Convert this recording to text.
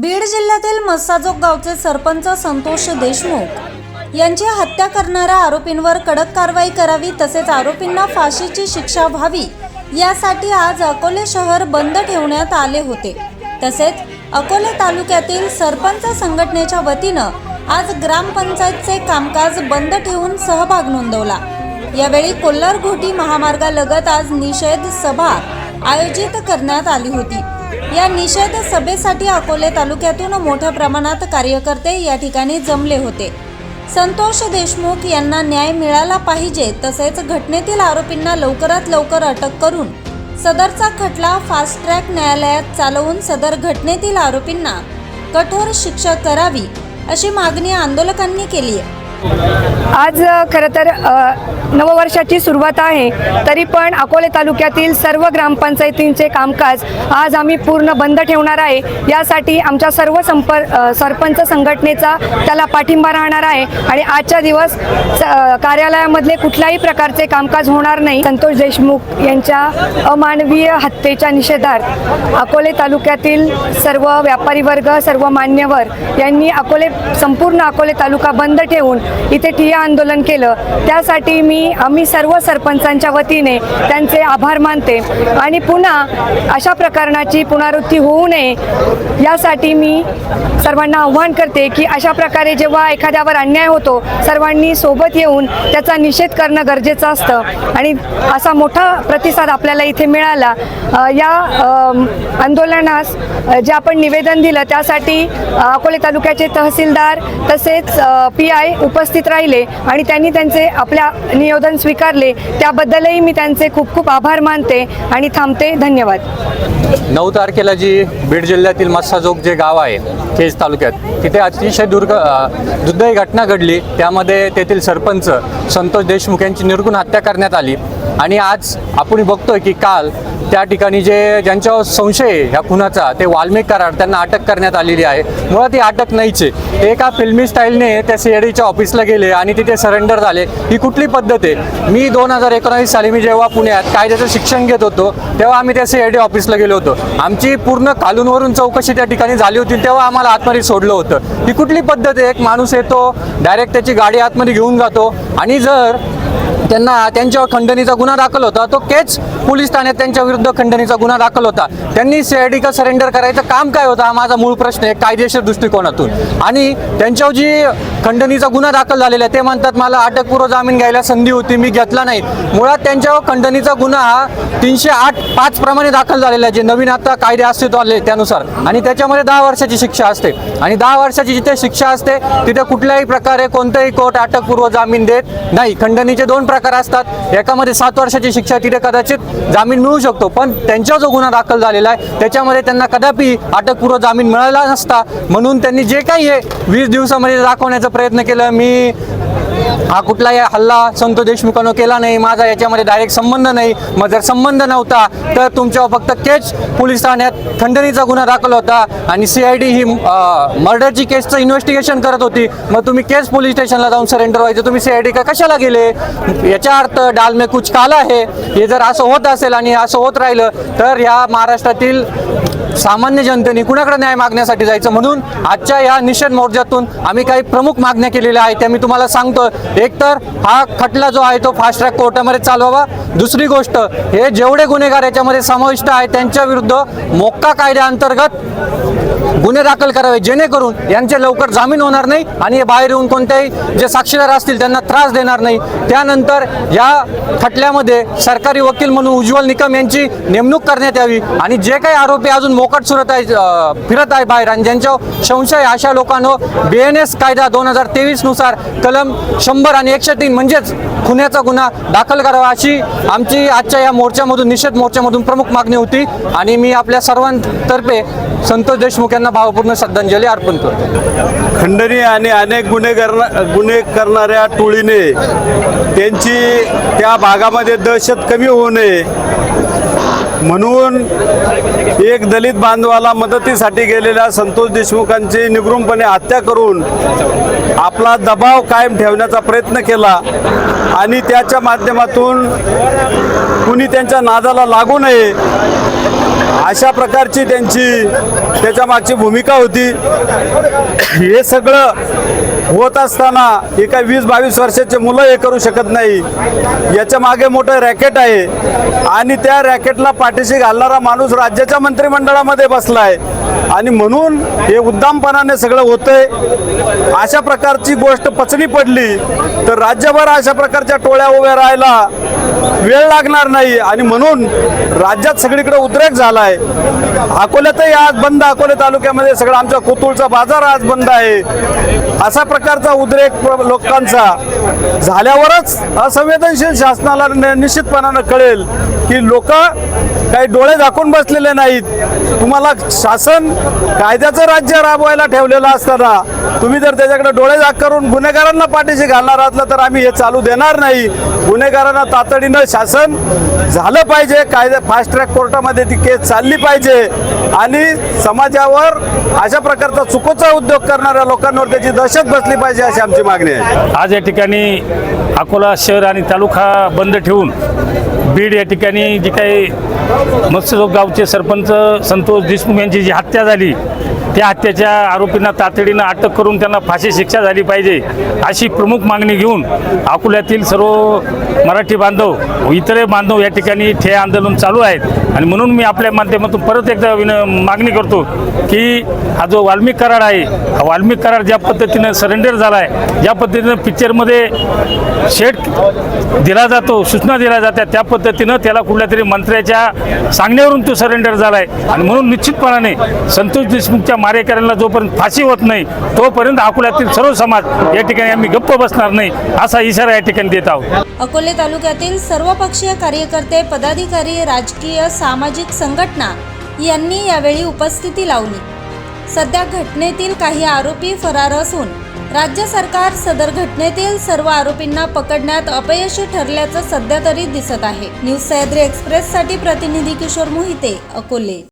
बीड जिल्ह्यातील मस्साजोग गावचे सरपंच संतोष देशमुख यांची हत्या करणाऱ्या आरोपींवर कडक कारवाई करावी तसेच आरोपींना फाशीची शिक्षा व्हावी यासाठी आज अकोले शहर बंद ठेवण्यात आले होते. तसेच अकोले तालुक्यातील सरपंच संघटनेच्या वतीनं आज ग्रामपंचायतचे कामकाज बंद ठेवून सहभाग नोंदवला. यावेळी कोल्हार घोटी महामार्गालगत आज निषेध सभा आयोजित करण्यात आली होती. या निषेध सभेसाठी अकोले तालुक्यातून मोठ्या प्रमाणात कार्यकर्ते या ठिकाणी जमले होते. संतोष देशमुख यांना न्याय मिळाला पाहिजे तसेच घटनेतील आरोपींना लवकरात लवकर अटक करून सदरचा खटला फास्ट ट्रॅक न्यायालयात चालवून सदर घटनेतील आरोपींना कठोर शिक्षा करावी अशी मागणी आंदोलकांनी केली आहे. आज खरं तर नववर्षाची सुरुवात आहे तरी पण अकोले तालुक्यातील सर्व ग्रामपंचायतींचे कामकाज आज आम्ही पूर्ण बंद ठेवणार आहे. यासाठी आमच्या सर्व संपर सरपंच संघटनेचा त्याला पाठिंबा राहणार आहे आणि आजच्या दिवस स- कार्यालयामधले कुठल्याही प्रकारचे कामकाज होणार नाही. संतोष देशमुख यांच्या अमानवीय हत्येच्या निषेधार्थ अकोले तालुक्यातील सर्व व्यापारी वर्ग सर्व मान्यवर यांनी अकोले संपूर्ण अकोले तालुका बंद ठेवून इथे ठिय्या आंदोलन केलं. त्यासाठी मी आम्ही सर्व सरपंचांच्या वतीने त्यांचे आभार मानते. आणि पुन्हा अशा प्रकरणाची पुनरावृत्ती होऊ नये यासाठी मी सर्वांना आव्हान करते की अशा प्रकारे जेव्हा एखाद्यावर अन्याय होतो सर्वांनी सोबत येऊन त्याचा निषेध करणं गरजेचं असतं. आणि असा मोठा प्रतिसाद आपल्याला इथे मिळाला. या आंदोलनास जे आपण निवेदन दिलं त्यासाठी अकोले तालुक्याचे तहसीलदार तसेच पी आय उपस्थित राहिले आणि त्यांनी त्यांचे आपल्या निवेदन स्वीकारले त्याबद्दलही मी त्यांचे खूप खूप आभार मानते आणि थांबते. धन्यवाद. नऊ तारखेला जी बीड जिल्ह्यातील मस्साजोग जे गाव आहे केज तालुक्यात तिथे अतिशय दुर्ग अ, दुर्दैवी घटना घडली. त्यामध्ये तेथील सरपंच संतोष देशमुख यांची निर्गुण हत्या करण्यात आली. आणि आज आपण बघतोय की काल त्या ठिकाणी जे ज्यांच्यावर संशय ह्या खुनाचा ते वाल्मिक कराड त्यांना अटक करण्यात आलेली आहे. मुळात ती अटक नाहीच आहे. ते एका फिल्मी स्टाईलने त्या सीआयडीच्या ऑफिसला गेले आणि तिथे सरेंडर झाले. ही कुठली पद्धत आहे? मी दोन हजार एकोणावीस साली मी जेव्हा पुण्यात कायद्याचं शिक्षण घेत होतो तेव्हा आम्ही त्या सीआयडी ऑफिसला गेलो होतो. आमची पूर्ण कालूनवरून चौकशी त्या ठिकाणी झाली होती तेव्हा आम्हाला आतमध्ये सोडलं होतं. ही कुठली पद्धत आहे? एक माणूस येतो डायरेक्ट त्याची गाडी आतमध्ये घेऊन जातो आणि जर त्यांना त्यांच्यावर खंडणीचा गुन्हा दाखल होता. तो केच पोलीस ठाण्यात त्यांच्या विरुद्ध खंडणीचा गुन्हा दाखल होता. त्यांनी सीआयडीका सरेंडर करायचं काम काय होता हा माझा मूळ प्रश्न आहे कायदेशीर दृष्टिकोनातून. आणि त्यांच्यावर जी खंडणीचा गुन्हा दाखल झालेला आहे ते म्हणतात मला अटकपूर्व जामीन घ्यायला संधी होती मी घेतला नाही. मुळात त्यांच्यावर खंडणीचा गुन्हा हा तीनशे आठ पाच प्रमाणे दाखल झालेला आहे जे नवीन आता कायदे अस्तित्व आले त्यानुसार. आणि त्याच्यामध्ये दहा वर्षाची शिक्षा असते. आणि दहा वर्षाची जिथे शिक्षा असते तिथे कुठल्याही प्रकारे कोणतंही कोर्ट अटकपूर्व जामीन देत नाही. खंडणीचे दोन प्रकार असतात. एकामध्ये सात वर्षाची शिक्षा तिथे कदाचित जामीन मिळू शकतो पण त्यांचा जो गुन्हा दाखल झालेला आहे त्याच्यामध्ये त्यांना कदापि अटकपूर्व जामीन मिळाला नसता. म्हणून त्यांनी जे काही हे वीस दिवसामध्ये दाखवण्याचा प्रयत्न केला. मी हा कुठलाही हल्ला संतो देशमुखानं केला नाही माझा याच्यामध्ये डायरेक्ट संबंध नाही. मग जर संबंध नव्हता तर तुमच्यावर फक्त केच पोलीस ठाण्यात खंडणीचा गुन्हा दाखल होता आणि सी आय डी ही मर्डरची केसचं इन्व्हेस्टिगेशन करत होती. मग तुम्ही केस पोलीस स्टेशनला जाऊन सरेंडर व्हायचं. तुम्ही सी आय डी का कशाला गेले? याचा अर्थ डाल में कुछ काला आहे हे जर असं होत असेल आणि असं होत राहिलं तर ह्या महाराष्ट्रातील सामान्य जनतेने कुणाकडे न्याय मागण्यासाठी जायचं म्हणून आजच्या या निषेध मोर्चातून आम्ही काही प्रमुख मागण्या केलेल्या आहेत त्या मी तुम्हाला सांगतो. एक तर हा खटला जो आहे तो फास्ट ट्रॅक कोर्टामध्ये चालवावा. दुसरी गोष्ट हे जेवढे गुन्हेगार याच्यामध्ये समाविष्ट आहेत त्यांच्या विरुद्ध मोक्का कायद्याअंतर्गत गुन्हे दाखल करावे जेणेकरून यांचे लवकर जामीन होणार नाही आणि हे बाहेर येऊन कोणत्याही जे साक्षीदार असतील त्यांना त्रास देणार नाही. त्यानंतर या खटल्यामध्ये सरकारी वकील म्हणून उज्ज्वल निकम यांची नेमणूक करण्यात यावी आणि जे काही आरोपी अजून मोकट सुरत आहे फिरत आहे बाहेर आणि ज्यांच्यावर संशय अशा लोकांनो बी एन एस कायदा दोन हजार तेवीसनुसार कलम शंभर आणि एकशे तीन म्हणजेच खुन्याचा गुन्हा दाखल करावा अशी आमची आजच्या या मोर्चामधून निषेध मोर्चामधून प्रमुख मागणी होती. आणि मी आपल्या सर्वांतर्फे संतोष देशमुख यांना भावपूर्ण श्रद्धांजली अर्पण करतो. खंडणी आणि अनेक गुन्हे गुन्हे करणाऱ्या टोळीने त्यांची त्या भागामध्ये दहशत कमी होऊ नये म्हणून एक दलित बांधवाला मदतीसाठी गेलेल्या संतोष देशमुखांची निगृमपणे हत्या करून आपला दबाव कायम ठेवण्याचा प्रयत्न केला आणि त्याच्या माध्यमातून कुणी त्यांच्या नादाला लागू नये अशा प्रकारची त्यांची त्याच्या मागची भूमिका होती. हे सगळं होत असताना एका वीस बावीस वर्षाचे मुलं हे करू शकत नाही. याच्या मागे मोठं रॅकेट आहे. आणि त्या रॅकेटला पाठीशी घालणारा माणूस राज्याच्या मंत्रिमंडळामध्ये बसलाय. आणि म्हणून हे उद्दामपणाने सगळं होतंय. अशा प्रकारची गोष्ट पचनी पडली तर राज्यभर अशा प्रकारच्या टोळ्या उभ्या राहायला वेळ लागणार नाही आणि म्हणून राज्यात सगळीकडे उद्रेक झालाय. अकोल्यातही आज बंद अकोले तालुक्यामध्ये सगळं आमचा कोतुळचा बाजार आज बंद आहे. असा प्रकारचा उद्रेक लोकांचा झाल्यावरच असंवेदनशील शासनाला निश्चितपणानं कळेल की लोक काही डोळे झाकून बसलेले नाहीत. तुम्हाला शासन कायद्याचं राज्य राबवायला ठेवलेलं असताना तुम्ही जर त्याच्याकडे डोळे झाक करून गुन्हेगारांना पाठीशी घालणार असलं तर आम्ही हे चालू देणार नाही. गुन्हेगारांना तातडीनं शासन झालं पाहिजे कायदे फास्ट ट्रॅक कोर्टामध्ये ती केस चालली पाहिजे आणि समाजावर अशा प्रकारचा चुकोचा उद्योग करणाऱ्या लोकांवर त्याची दहशत बसली पाहिजे अशी आमची मागणी आहे. आज या ठिकाणी अकोला शहर आणि तालुका बंद ठेवून बीड या ठिकाणी जी काही मत्स्यजोग गावचे सरपंच संतोष देशमुख यांची जी हत्या झाली त्या हत्येच्या आरोपींना तातडीनं अटक करून त्यांना फाशी शिक्षा झाली पाहिजे अशी प्रमुख मागणी घेऊन अकोल्यातील सर्व मराठी बांधव इतर इतरही बांधव या ठिकाणी ठे आंदोलन चालू आहेत. आणि म्हणून मी आपल्या माध्यमातून परत एकदा विन मागणी करतो की हा जो वाल्मिक करार आहे हा वाल्मिक करार ज्या पद्धतीनं सरेंडर झाला आहे ज्या पद्धतीनं पिक्चरमध्ये शेट दिला जातो सूचना दिल्या जातात त्या पद्धतीनं त्याला कुठल्या तरी मंत्र्याच्या सांगण्यावरून तो सरेंडर झाला आहे आणि म्हणून निश्चितपणाने संतोष देशमुखच्या मारेकऱ्यांना जोपर्यंत फाशी होत नाही तोपर्यंत अकोल्यातील सर्व समाज या ठिकाणी आम्ही गप्प बसणार नाही असा इशारा या ठिकाणी देत आहोत. अकोले तालुक्यातील सर्वपक्षीय कार्यकर्ते पदाधिकारी राजकीय सामाजिक संघटना यांनी यावेळी उपस्थिती लावली. सध्या घटनेतील काही आरोपी फरार असून राज्य सरकार सदर घटनेतील सर्व आरोपींना पकडण्यात अपयशी ठरल्याचं सध्या तरी दिसत आहे. न्यूज सह्याद्री एक्सप्रेससाठी प्रतिनिधी किशोर मोहिते अकोले.